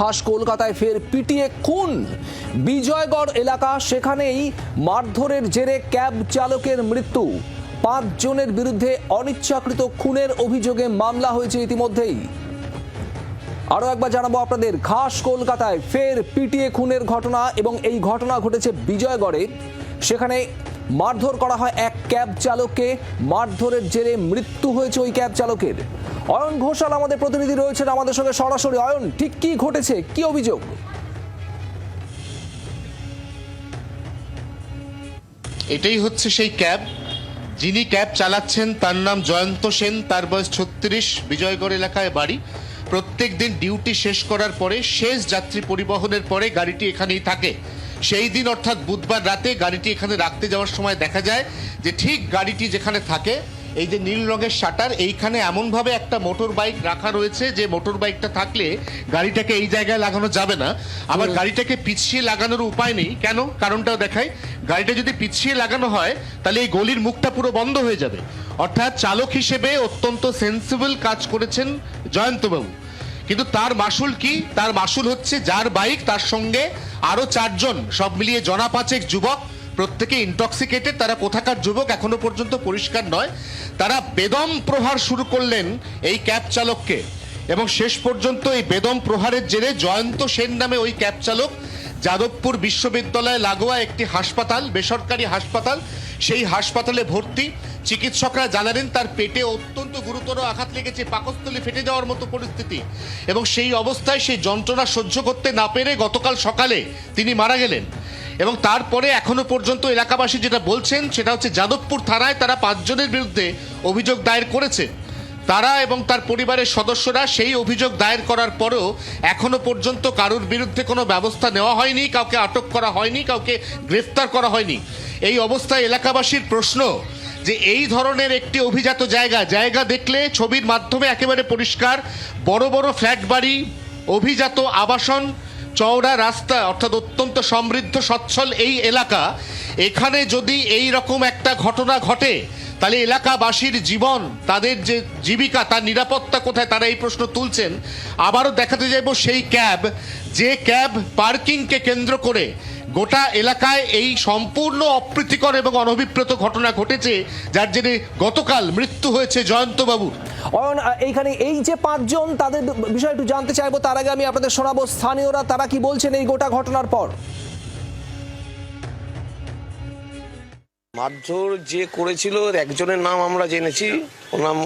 খাস কলকাতায় ফের পিটিয়ে খুন। বিজয়গড় এলাকা, সেখানেই মারধরের জেরে ক্যাব চালকের মৃত্যু। পাঁচ জনের বিরুদ্ধে অনিচ্ছাকৃত খুনের অভিযোগে মামলা হয়েছে ইতিমধ্যেই। আরও একবার জানাব আপনাদের, খাস কলকাতায় ফের পিটিয়ে খুনের ঘটনা এবং এই ঘটনা ঘটেছে বিজয়গড়ে। সেখানে মারধর করা হয় এক ক্যাব চালককে, মারধরের জেরে মৃত্যু হয়েছে ওই ক্যাব চালকের। অয়ন ঘোষাল, আমাদের প্রতিনিধি রয়েছেন আমাদের সঙ্গে সরাসরি। অয়ন, ঠিক কি ঘটেছে? কি অভিযোগ? এটাই হচ্ছে সেই ক্যাব। যিনি ক্যাব চালাচ্ছেন, তার নাম জয়ন্ত সেন, তার বয়স ছত্রিশ, বিজয়গড় এলাকায় বাড়ি। প্রত্যেক দিন ডিউটি শেষ করার পরে, শেষ যাত্রী পরিবহনের পরে গাড়িটি এখানেই থাকে। সেই দিন, অর্থাৎ বুধবার রাতে, গাড়িটি এখানে রাখতে যাওয়ার সময় দেখা যায় যে, ঠিক গাড়িটি যেখানে থাকে এই যে নীল রঙের শাটার এইখানে এমনভাবে একটা মোটর বাইক রাখা রয়েছে যে মোটর বাইকটা থাকলে গাড়িটাকে এই জায়গায় লাগানো যাবে না। আবার গাড়িটাকে পিছিয়ে লাগানোর উপায় নেই। কেন? কারণটাও দেখাই। গাড়িটা যদি পিছিয়ে লাগানো হয় তাহলে এই গলির মুখটা পুরো বন্ধ হয়ে যাবে। অর্থাৎ চালক হিসেবে অত্যন্ত সেন্সিবল কাজ করেছেন জয়ন্তবাবু। কিন্তু তার মাসুল কি? তার মাসুল হচ্ছে যার বাইক তার সঙ্গে আরও চারজন সব মিলিয়ে জনা পাঁচেক যুবক প্রত্যেকে ইন্টক্সিকেটেড তারা কোথাকার যুবক এখনও পর্যন্ত পরিষ্কার নয়। তারা বেদম প্রহার শুরু করলেন এই ক্যাব চালককে। এবং শেষ পর্যন্ত এই বেদম প্রহারের জেরে জয়ন্ত সেন নামে ওই ক্যাব চালক যাদবপুর বিশ্ববিদ্যালয়ে লাগোয়া একটি হাসপাতাল, বেসরকারি হাসপাতাল, সেই হাসপাতালে ভর্তি। চিকিৎসকরা জানালেন, তার পেটে অত্যন্ত গুরুতর আঘাত লেগেছে, পাকস্থলী ফেটে যাওয়ার মতো পরিস্থিতি। এবং সেই অবস্থায় সেই যন্ত্রণা সহ্য করতে না পেরে গতকাল সকালে তিনি মারা গেলেন। এবং তারপরে এখনও পর্যন্ত এলাকাবাসী যেটা বলছেন, সেটা হচ্ছে যাদবপুর থানায় তারা পাঁচজনের বিরুদ্ধে অভিযোগ দায়ের করেছে। তারা এবং তার পরিবারের সদস্যরা সেই অভিযোগ দায়ের করার পরেও এখনও পর্যন্ত কারোর বিরুদ্ধে কোনো ব্যবস্থা নেওয়া হয়নি, কাউকে আটক করা হয়নি, কাউকে গ্রেফতার করা হয়নি। এই অবস্থায় এলাকাবাসীর প্রশ্ন যে এই ধরনের একটি অভিজাত জায়গা জায়গা দেখলে ছবির মাধ্যমে একেবারে পরিষ্কার, বড় বড় ফ্ল্যাট বাড়ি, অভিজাত আবাসন চওড়া রাস্তা, অর্থাৎ অত্যন্ত সমৃদ্ধ, সচ্ছল এই এলাকা, এখানে যদি এই রকম একটা ঘটনা ঘটে, তাহলে এলাকাবাসীর জীবন, তাদের যে জীবিকা, তার নিরাপত্তা কোথায়, তারা এই প্রশ্ন তুলছেন। আবারও দেখাতে যাইব সেই ক্যাব, যে ক্যাব পার্কিংকে কেন্দ্র করে গোটা এলাকায় এই সম্পূর্ণ অপ্রীতিকর এবং অনভিপ্রেত ঘটনা ঘটেছে যার জেরে গতকাল মৃত্যু হয়েছে জয়ন্তবাবুর অয়ন এইখানে এই যে পাঁচজন তাদের বিষয়ে একটু জানতে চাইব তার আগে আমি আপনাদের শোনাবো স্থানীয়রা তারা কি বলছেন এই গোটা ঘটনার পর? মারধর যে করেছিল একজনের নাম আমরা জেনেছি। ওর নাম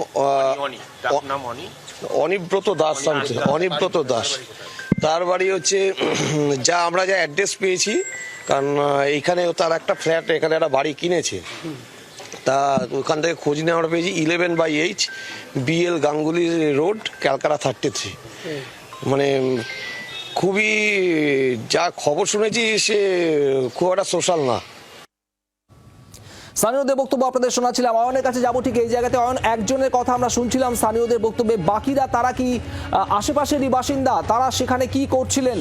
অনিব্রত দাস। অনিব্রত দাস। তার বাড়ি হচ্ছে যা আমরা যা অ্যাড্রেস পেয়েছি, কারণ এইখানে তার একটা ফ্ল্যাট এখানে একটা বাড়ি কিনেছে। তা ওখান থেকে খোঁজ নিয়ে আমরা পেয়েছি eleven by H BL Ganguly road Calcutta thirty three মানে খুবই, যা খবর শুনেছি, সে খুব একটা সোশ্যাল না। স্থানীয়দের বক্তব্য আপনাদের শোনাচ্ছিলাম। অয়নের কাছে যাব ঠিক এই জায়গাতে। অয়ন, একজনের কথা আমরা শুনছিলাম স্থানীয়দের বক্তব্যে। বাকিরা, তারা কি আশেপাশেরই বাসিন্দা? তারা সেখানে কি করছিলেন?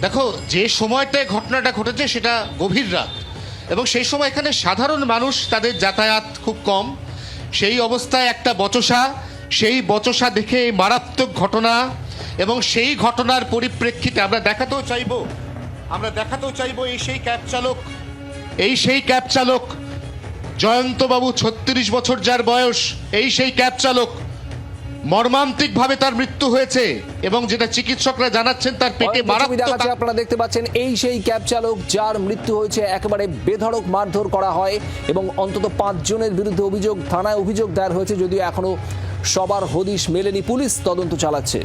দেখো, যে সময়টায় ঘটনাটা ঘটেছে সেটা গভীর রাত। এবং সেই সময় এখানে সাধারণ মানুষ তাদের যাতায়াত খুব কম। সেই অবস্থায় একটা বচসা। সেই বচসা দেখে মারাত্মক ঘটনা। এবং সেই ঘটনার পরিপ্রেক্ষিতে আমরা দেখাতেও চাইব আমরা দেখাতেও চাইব এই সেই ক্যাব চালক এই সেই ক্যাব চালক জয়ন্তবাবু ছত্রিশ বছর যার বয়স এই সেই ক্যাব চালক মর্মান্তিকভাবে তার মৃত্যু হয়েছে এবং যেটা চিকিৎসকরা জানাচ্ছেন তার পেটে মারাত্মক আপনারা দেখতে পাচ্ছেন এই সেই ক্যাব চালক যার মৃত্যু হয়েছে একেবারে বেধড়ক মারধর করা হয় এবং অন্তত পাঁচ জনের বিরুদ্ধে অভিযোগ থানায় অভিযোগ দায়ের হয়েছে যদিও এখনও সবার হদিশ মেলেনি পুলিশ তদন্ত চালাচ্ছে।